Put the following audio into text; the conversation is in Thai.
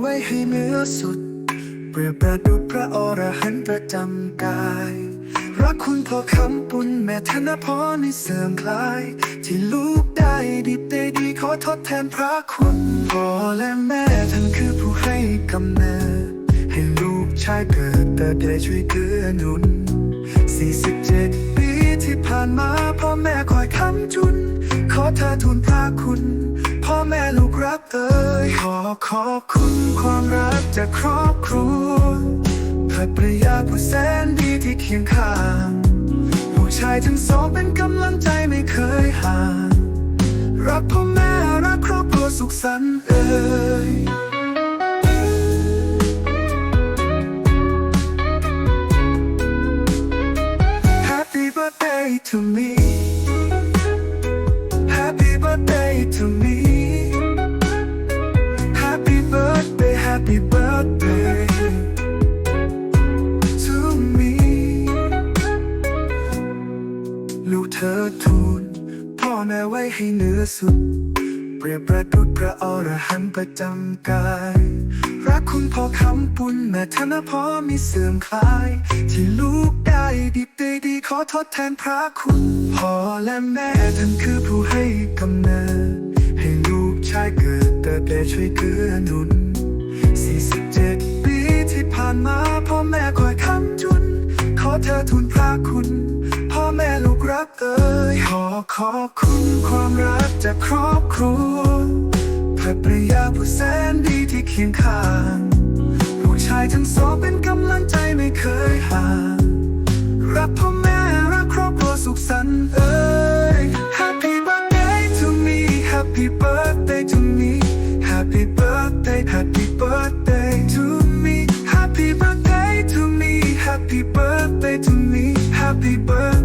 ไว้ให้เหนือสุดเพื่อประดุจพระอรหันต์ประจำกาย รักคุณพอคำปุณแม่ธนพรในเสื่อมคลาย ที่ลูกได้ดีได้ดีขอทดแทนพระคุณพ่อและแม่ท่านคือผู้ให้กำเนิด ให้ลูกชายเกิดแต่ได้ช่วยเกื้อหนุน47 ปีที่ผ่านมาพ่อแม่คอยคำจุน เธอทูลพระคุณ พ่อแม่ลูกรักเอ่ยขอขอบคุณความรักจากครอบครัวภรรยาผู้แสนดีที่เคียงข้าง ผู้ชายทั้งสองเป็นกำลังใจไม่เคยห่าง รักพ่อแม่รักครอบครัวสุขสันต์ to me Happy birthday Happy birthday to me ลูกเธอทูลพ่อแม่ไว้ให้เหนือสุด เปรียบประดุจพระอรหันต์ประจำกายรักคุณพ่อคำปุญแม่ธนพรมีเสื่อมคลาย ที่ลูกได้ดีได้ดีขอทดแทนพระคุณพ่อและแม่ท่านคือผู้ให้กำ เปช่วยเกื้อหนุน 47 ปีที่ผ่านมาพ่อแม่คอยคำจุน ขอเธอทุนพระคุณ พ่อแม่ลูกรักเอ่ยขอขอคุณความรักจากครอบครัวพระปริยาผู้แสนดีที่เคียงข้างลูกชายทั้งสองเป็นกำลังใจไม่เคยห่างรักพ่อแม่รักครอบครัวสุขสันต์เอ้ย Happy birthday to me Happy birthday baby.